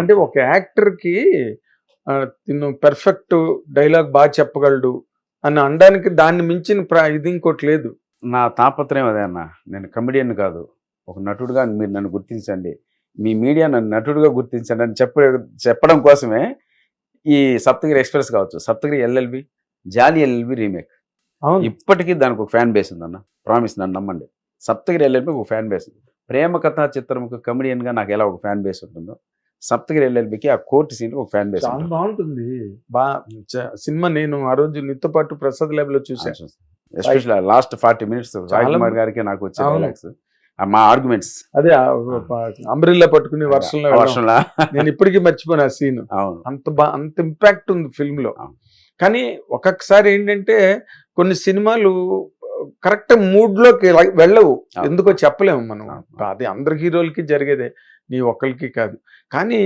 అంటే ఒక యాక్టర్కి తిను పెర్ఫెక్ట్ డైలాగ్ బాగా చెప్పగలడు అని అనడానికి దాన్ని మించిన ప్ర- ఇది ఇంకోటి లేదు. నా తాపత్రయం అదే అన్న. నేను కమెడియన్ కాదు. ఒక నటుడుగా మీరు నన్ను గుర్తించండి. మీ మీడియా నన్ను నటుడుగా గుర్తించండి అని చెప్ప చెప్పడం కోసమే ఈ సప్తగిరి ఎక్స్ప్రెస్ కావచ్చు. Saptagiri LLB Jolly LLB remake. అవును. ఇప్పటికీ దానికి ఒక ఫ్యాన్ బేస్ ఉందన్న. ప్రామిస్ నన్ను నమ్మండి. సప్తగిరి ఎల్ఎల్బి ఒక ఫ్యాన్ బేస్ ప్రేమ కథా చిత్రంకు కమెడియన్గా నాకు ఎలా ఒక ఫ్యాన్ బేస్ ఉంటుందో సప్తగిరి ఎల్ఎల్బికి ఆ కోర్టు సీన్ ఒక ఫ్యాన్ బేస్ చాలా బాగుంటుంది. బా సినిమా నేను ఆ రోజు నీతో పాటు ప్రసాద్ ల్యాబ్లో చూసాను ఎస్పెషల్ లాస్ట్ ఫార్టీ మినిట్స్ చాలా కుమార్ గారికి నాకు వచ్చే. డైలాగ్స్ మా ఆర్గ్యుమెంట్స్ అదే అంబ్రిల్లా పట్టుకుని వర్షంలో. వర్షంలో. నేను ఇప్పటికీ మర్చిపోయిన ఆ సీన్. అవును. అంత బా అంత ఇంపాక్ట్ ఉంది ఫిల్మ్లో. కానీ ఒక్కొక్కసారి ఏంటంటే కొన్ని సినిమాలు కరెక్ట్ మూడ్లోకి వెళ్ళవు. ఎందుకో చెప్పలేము మనం. అది అందరి హీరోలకి జరిగేదే. నీ ఒక్కరికి కాదు. కానీ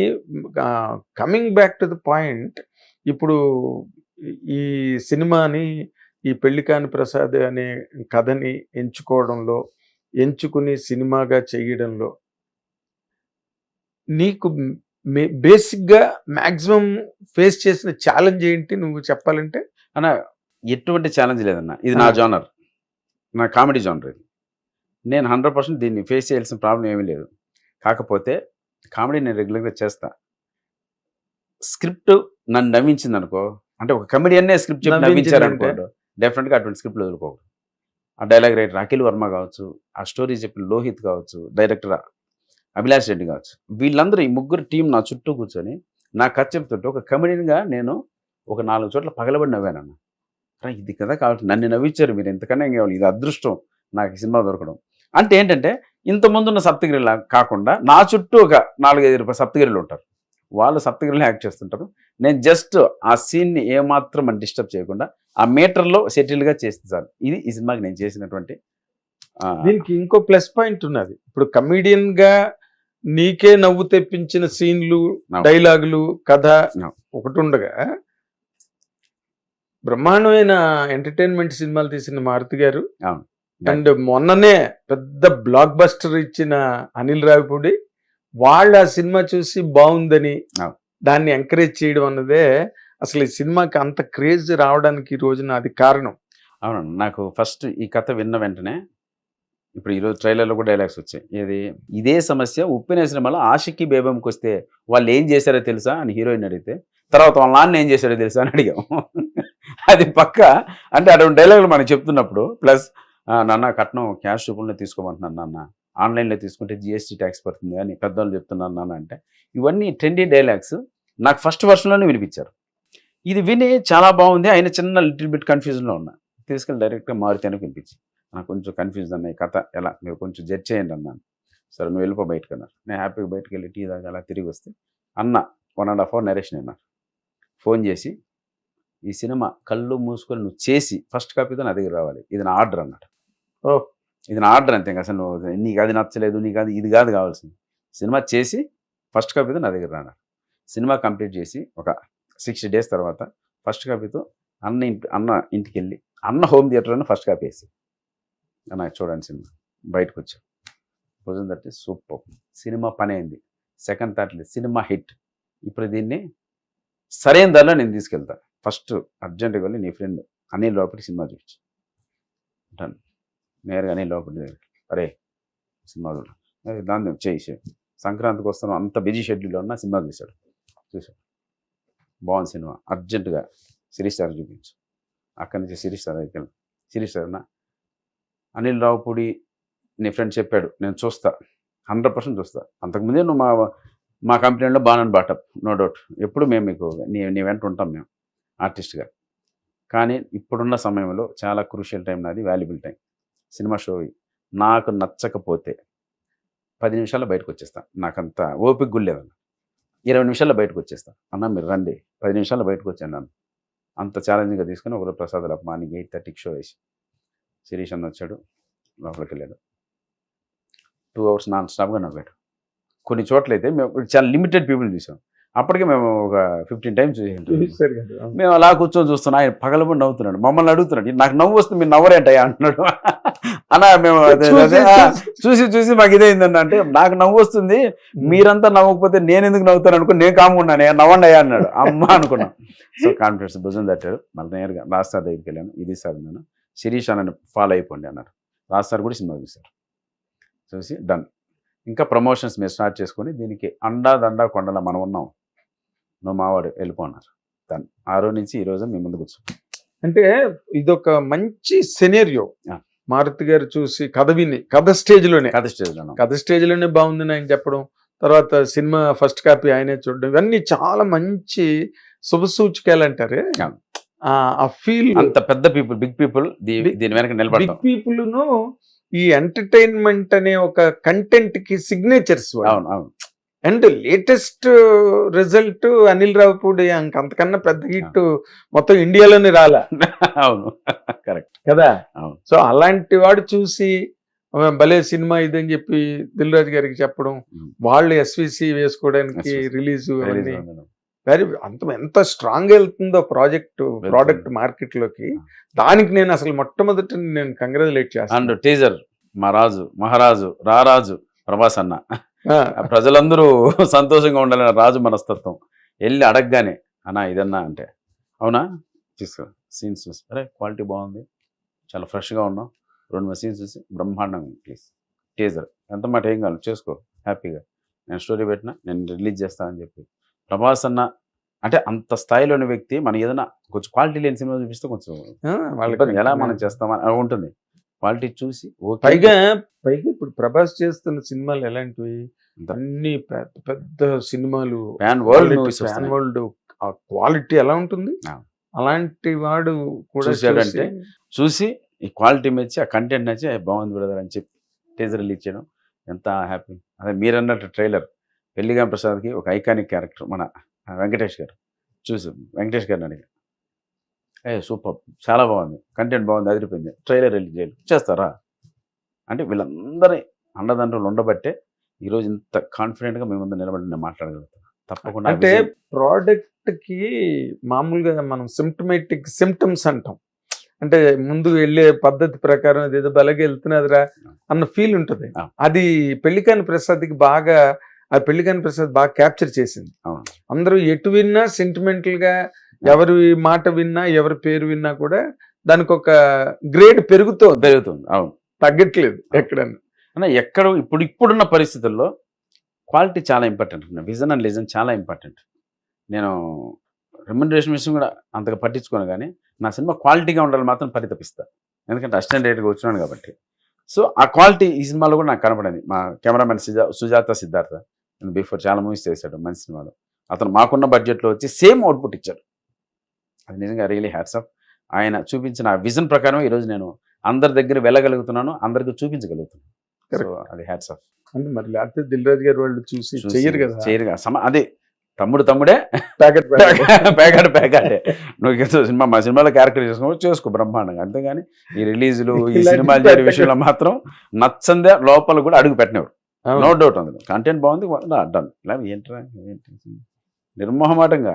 coming back to the point ఇప్పుడు ఈ సినిమాని ఈ పెళ్ళికాని ప్రసాద్ అనే కథని ఎంచుకోవడంలో ఎంచుకుని సినిమాగా చేయడంలో నీకు బేసిక్గా మాక్సిమం ఫేస్ చేసిన ఛాలెంజ్ ఏంటి నువ్వు చెప్పాలంటే? అన్న ఎటువంటి ఛాలెంజ్ లేదన్న. ఇది నా. జానర్. నా కామెడీ జానర్ ఇది. నేను హండ్రెడ్ పర్సెంట్ దీన్ని ఫేస్ చేయాల్సిన ప్రాబ్లం ఏమీ లేదు. కాకపోతే కామెడీ నేను రెగ్యులర్గా చేస్తా. స్క్రిప్ట్ నన్ను నవ్వించింది అనుకో అంటే ఒక కమెడియన్నే స్క్రిప్ట్ చెప్పి నవ్వించారు? అనుకోండి డెఫినెట్గా అటువంటి స్క్రిప్ట్లు వదులుకోకూడదు. ఆ డైలాగ్ రైటర్ అఖిల్ వర్మ కావచ్చు ఆ స్టోరీ చెప్పిన లోహిత్ కావచ్చు డైరెక్టర్ అభిలాష్ రెడ్డి కావచ్చు వీళ్ళందరూ ఈ ముగ్గురు టీం నా చుట్టూ కూర్చొని నా కథ చెప్తుంటే ఒక కమెడియన్గా నేను ఒక నాలుగు చోట్ల పగలబడి నవ్వానన్న. ఇది కదా కావాలి నన్ను నవ్వించారు మీరు. ఎంతకన్నా ఏం కావాలి ఇది అదృష్టం. నాకు సినిమా దొరకడం. అంటే ఏంటంటే ఇంత ముందున్న సప్తగిరిలా కాకుండా నా చుట్టూ ఒక నాలుగైదు రూపాయలు సప్తగిరిలు ఉంటారు వాళ్ళు సప్తగిరిలో యాక్ట్ చేస్తుంటారు నేను జస్ట్ ఆ సీన్ని ఏమాత్రం డిస్టర్బ్ చేయకుండా ఆ మీటర్లో సెటిల్గా చేస్తాను ఇది ఈ సినిమాకి నేను చేసినటువంటి దీనికి ఇంకో ప్లస్ పాయింట్ ఉన్నది ఇప్పుడు కమీడియన్గా నీకే నవ్వు తెప్పించిన సీన్లు. డైలాగులు కథ. ఒకటి ఉండగా బ్రహ్మాండమైన ఎంటర్టైన్మెంట్ సినిమాలు తీసిన మారుతి గారు అవును. అండ్ మొన్ననే పెద్ద బ్లాక్ బస్టర్ ఇచ్చిన అనిల్ రావిపూడి వాళ్ళు ఆ సినిమా చూసి బాగుందని. దాన్ని ఎంకరేజ్ చేయడం అన్నదే అసలు ఈ సినిమాకి అంత క్రేజ్ రావడానికి ఈ రోజున అది కారణం. అవునండి. నాకు ఫస్ట్ ఈ కథ విన్న వెంటనే ఇప్పుడు ఈరోజు ట్రైలర్లో కూడా డైలాగ్స్ వచ్చాయి. ఏది? ఇదే సమస్య ఉప్పిన సినిమాలో ఆషికి బేబంకి వస్తే వాళ్ళు ఏం చేశారో తెలుసా అని హీరోయిన్ అడిగితే తర్వాత వాళ్ళ నాన్న ఏం చేశారో తెలుసా అని అడిగాం అది పక్క అంటే అటువంటి డైలాగులు మనం చెప్తున్నప్పుడు ప్లస్ నాన్న కట్నం క్యాష్ రూపంలో తీసుకోమంటున్నాను నాన్న. ఆన్లైన్లో తీసుకుంటే జిఎస్టీ ట్యాక్స్ పడుతుంది అని పెద్దవాళ్ళు చెప్తున్నాను నాన్న అంటే. ఇవన్నీ ట్రెండీ డైలాగ్స్ నాకు ఫస్ట్ వర్షన్లోనే వినిపించారు. ఇది విని చాలా బాగుంది. ఆయన చిన్న లిటిల్ బిట్ కన్ఫ్యూజన్లో ఉన్నా. తీసుకెళ్ళి డైరెక్ట్గా మారుతేనే వినిపించి నాకు కొంచెం కన్ఫ్యూజన్ అన్న ఈ కథ. ఎలా? మీరు కొంచెం జడ్జ్ చేయండి అన్నాను సరే నువ్వు వెళ్ళిపో బయటకు అన్నారు. నేను హ్యాపీగా బయటకు వెళ్ళి టీ దాకా అలా తిరిగి వస్తే అన్న one and half hour narration అన్నారు. ఫోన్ చేసి ఈ సినిమా కళ్ళు మూసుకొని నువ్వు చేసి ఫస్ట్ కాపీతో నా దగ్గర రావాలి. ఇది నా ఆర్డర్ అన్నాడు. ఓ. ఇది నా ఆర్డర్ అంతే అసలు నువ్వు నీకు అది నచ్చలేదు నీకు అది ఇది కాదు కావాల్సింది. సినిమా చేసి ఫస్ట్ కాపీతో నా దగ్గర రాన్నారు సినిమా కంప్లీట్ చేసి ఒక సిక్స్టీ డేస్ తర్వాత ఫస్ట్ కాపీతో అన్న ఇంటి అన్న ఇంటికి వెళ్ళి అన్న హోమ్ థియేటర్లోనే ఫస్ట్ కాపీ వేసి. అన్న చూడండి సినిమా. బయటకు వచ్చాం. భుజం తట్టి సూపర్. సినిమా పని అయింది. సెకండ్ లేదు. సినిమా హిట్ ఇప్పుడు దీన్ని సరైన ధరలో నేను తీసుకెళ్తా. ఫస్ట్ అర్జెంటుగా వెళ్ళి నీ ఫ్రెండ్ అనిల్ లోపలికి సినిమా చూపించి. అంటాను నేరుగా అనిల్ లోపలి దగ్గరికి అరే సినిమా చూడ. "అరే, దాన్ని చేయి సంక్రాంతికి వస్తాను అంత బిజీ షెడ్యూల్లో ఉన్న సినిమా చూశాడు. చూశాడు. బాగుంది సినిమా. అర్జెంటుగా సిరీస్ సార్ చూపించు. అక్కడి నుంచి సిరీస్ సార్ దగ్గరికి సిరీస్ సార్ అనిల్ రావుపూడి నీ ఫ్రెండ్ చెప్పాడు నేను చూస్తా. హండ్రెడ్ పర్సెంట్ చూస్తా. అంతకుముందే నువ్వు మా మా కంపెనీలో బాగా బాటప్ నో డౌట్. ఎప్పుడు మేము మీకు నీ నీ వెంట ఉంటాం మేము. ఆర్టిస్ట్గా కానీ ఇప్పుడున్న సమయంలో చాలా క్రూషియల్ టైం నాది వాల్యుబుల్ టైం సినిమా షో నాకు నచ్చకపోతే పది నిమిషాల్లో బయటకు వచ్చేస్తాను నాకంత ఓపిక గుళ్ళేదన్న ఇరవై నిమిషాల్లో బయటకు వచ్చేస్తాను అన్న మీరు రండి. పది నిమిషాల్లో బయటకు వచ్చాను నన్ను. అంత ఛాలెంజింగ్గా తీసుకుని ఒకరోజు ప్రసాద్ మార్నింగ్ ఎయిట్ థర్టీకి షో వేసి శిరీష్ అన్న వచ్చాడు. లోపలికి వెళ్ళాడు. టూ అవర్స్ నాన్ స్టాప్గా నవ్వాడు. కొన్ని చోట్లయితే మేము చాలా లిమిటెడ్ పీపుల్ చూసాం. అప్పటికే మేము ఒక ఫిఫ్టీన్ టైమ్స్. మేము అలా కూర్చొని చూస్తున్నాం ఆయన పగలబడి నవ్వుతున్నాడు మమ్మల్ని అడుగుతున్నాడు నాకు నవ్వు వస్తుంది మీరు నవ్వరేంటయ్యా అంటున్నాడు. అలా మేము చూసి చూసి. మాకు ఇదేందండి అంటే నాకు నవ్వు వస్తుంది మీరంతా నవ్వకపోతే నేను ఎందుకు నవ్వుతాను అనుకో నేను కాముకున్నాను నవ్వండి అయ్యా అన్నాడు. అమ్మ అనుకున్నాం. సో కాన్ఫిడెన్స్ భుజం తట్టాడు మళ్ళీ నేరుగా రాజ్ సార్ దగ్గరికి వెళ్ళాను. ఇది సార్ నేను శిరీష్ అని ఫాలో అయిపోండి అన్నారు. రాజ్ సార్ కూడా సినిమా చూశారు. చూసి డన్ ఇంకా ప్రమోషన్స్ మీరు స్టార్ట్ చేసుకొని దీనికి అండా దండా కొండల మనం ఉన్నాం. నువ్వు మావాడు వెళ్ళిపోన్నారు. డన్ ఆ రోజు నుంచి ఈ రోజు మీ ముందు కూర్చో అంటే ఇదొక మంచి సెనేరియో. మారుతి గారు చూసి కథ విని కథ స్టేజ్లోనే కథ స్టేజ్లో ఉన్నాం. కథ స్టేజ్లోనే బాగుందని ఆయన చెప్పడం. తర్వాత సినిమా ఫస్ట్ కాపీ ఆయనే చూడడం. ఇవన్నీ చాలా మంచి శుభ సూచికలు అంటారు. ఆ. ఫీల్ అంత పెద్ద పీపుల్ బిగ్ పీపుల్ దీని వెనక బిగ్ నిలబడతాం పీపుల్ను ఈ ఎంటర్టైన్మెంట్ అనే ఒక కంటెంట్కి సిగ్నేచర్స్ అవును అవును. And latest result Anil Ravipudi అంతకన్నా పెద్ద హిట్ మొత్తం ఇండియాలోనే రాలా. అవును. కరెక్ట్ కదా. సో అలాంటి వాడు చూసి "ఆ, భలే సినిమా ఇదని చెప్పి దిల్ రాజు గారికి చెప్పడం. వాళ్ళు ఎస్విసి వేసుకోవడానికి. రిలీజ్ అవన్నీ. వెరీ అంత ఎంత స్ట్రాంగ్ వెళ్తుందో ప్రాజెక్ట్ ప్రోడక్ట్ మార్కెట్లోకి దానికి నేను అసలు మొట్టమొదటి నేను కంగ్రాచులేట్ అండ్ చేస్తాను టీజర్ మా రాజు మహారాజు రారాజు ప్రభాస్ అన్న. ప్రజలందరూ సంతోషంగా ఉండాలని రాజు మనస్తత్వం. వెళ్ళి అడగగానే అన్నా ఇదన్నా అంటే. అవునా? తీసుకో. సీన్స్ చూసి. అరే క్వాలిటీ బాగుంది. చాలా ఫ్రెష్గా ఉన్నాం రెండు మూడు సీన్స్ చూసి బ్రహ్మాండంగా ప్లీజ్. టీజర్. ఎంత మాట ఏం కావాలి? చేసుకో. హ్యాపీగా. నేను స్టోరీ పెట్టినా నేను రిలీజ్ చేస్తానని చెప్పి. ప్రభాస్ అన్న అంటే అంత స్థాయిలోని వ్యక్తి మనం ఏదైనా కొంచెం క్వాలిటీ లేని సినిమా చూపిస్తే కొంచెం వాళ్ళకి ఎలా మనం చేస్తామని ఉంటుంది. క్వాలిటీ చూసి పైగా పైగా ఇప్పుడు ప్రభాస్ చేస్తున్న సినిమాలు ఎలాంటివి? అన్ని పెద్ద పెద్ద సినిమాలు ఫ్యాన్ వరల్డ్ ఫ్యాన్ వరల్డ్ ఆ క్వాలిటీ ఎలా ఉంటుంది. అలాంటి వాడు కూడా చూశాడంటే చూసి, ఈ క్వాలిటీ మెచ్చి ఆ కంటెంట్ నచ్చి "ఏ, బాగుంది బ్రదర్ అని చెప్పి టీజర్ రిలీజ్ చేయడం ఎంత హ్యాపీ అదే మీరన్నట్టు ట్రైలర్. పెళ్ళిగా ప్రసాద్కి ఒక ఐకానిక్ క్యారెక్టర్ మన వెంకటేష్ గారు. చూసి. వెంకటేష్ గారిని అడిగి. ఏ సూపర్. చాలా బాగుంది. కంటెంట్ బాగుంది అదిరిపోయింది. ట్రైలర్ రిలీజ్ చేయాలి. చేస్తారా? అంటే వీళ్ళందరి అండదండలు ఉండబట్టే ఈరోజు ఇంత కాన్ఫిడెంట్గా మీ ముందు నిలబడి నేను మాట్లాడగలుగుతాను తప్పకుండా అంటే ప్రోడక్ట్కి మామూలుగా మనం సిమ్టమేటిక్ సిమ్టమ్స్ అంటాం. అంటే ముందు వెళ్ళే పద్ధతి ప్రకారం అదేదో బలగా వెళ్తున్నదిరా అన్న ఫీల్ ఉంటుంది. అది పెళ్ళికాని ప్రసాద్కి బాగా ఆ పెళ్ళికాని ప్రసాద్ బాగా క్యాప్చర్ చేసింది. అందరూ ఎటు విన్నా సెంటిమెంటల్గా ఎవరి మాట విన్నా ఎవరి పేరు విన్నా కూడా దానికి ఒక గ్రేడ్ పెరుగుతోంది. పెరుగుతుంది. అవును. తగ్గట్లేదు ఎక్కడన్నా. అన్న ఎక్కడ ఇప్పుడు ఇప్పుడున్న పరిస్థితుల్లో క్వాలిటీ చాలా ఇంపార్టెంట్ విజన్ అండ్ లిజన్ చాలా ఇంపార్టెంట్ నేను రెమ్యునరేషన్ విషయం కూడా అంతగా పట్టించుకోను కానీ నా సినిమా క్వాలిటీగా ఉండాలని మాత్రం పరితపిస్తా. ఎందుకంటే అసిస్టెంట్ రేట్గా వచ్చినాను కాబట్టి. సో ఆ క్వాలిటీ ఈ సినిమాలో కూడా నాకు కనపడింది మా కెమెరామెన్ సుజా సుజాత సిద్ధార్థ. బిఫోర్ చాలా మూవీస్ చేశాడు మంచి సినిమాలో. అతను మాకున్న బడ్జెట్లో వచ్చి సేమ్ అవుట్పుట్ ఇచ్చాడు అది నిజంగా రియలీ హ్యాట్స్ ఆఫ్ ఆయన చూపించిన విజన్ ప్రకారం ఈరోజు నేను అందరి దగ్గర వెళ్ళగలుగుతున్నాను అందరికి చూపించగలుగుతున్నాను. అది హ్యాట్స్ ఆఫ్ అంటే మరి లేకపోతే దిల్ రాజు గారు వాళ్ళు చూసి చెయ్యరు కదా? చేయరు కదా? అదే తమ్ముడు తమ్ముడే. ప్యాకెట్ పేకాడు పేకాడే నువ్వు సినిమా మా సినిమాలో క్యారెక్టర్ చేసుకో చేసుకో బ్రహ్మాండంగా. అంతేగాని ఈ రిలీజులు ఈ సినిమాలు చేయడం విషయంలో మాత్రం నచ్చందే లోపల కూడా అడుగు పెట్టినవారు. నో డౌట్ ఉంది కంటెంట్ బాగుంది డన్ ఇలా ఏంట్రా ఏంటి? నిర్మోహమాటంగా.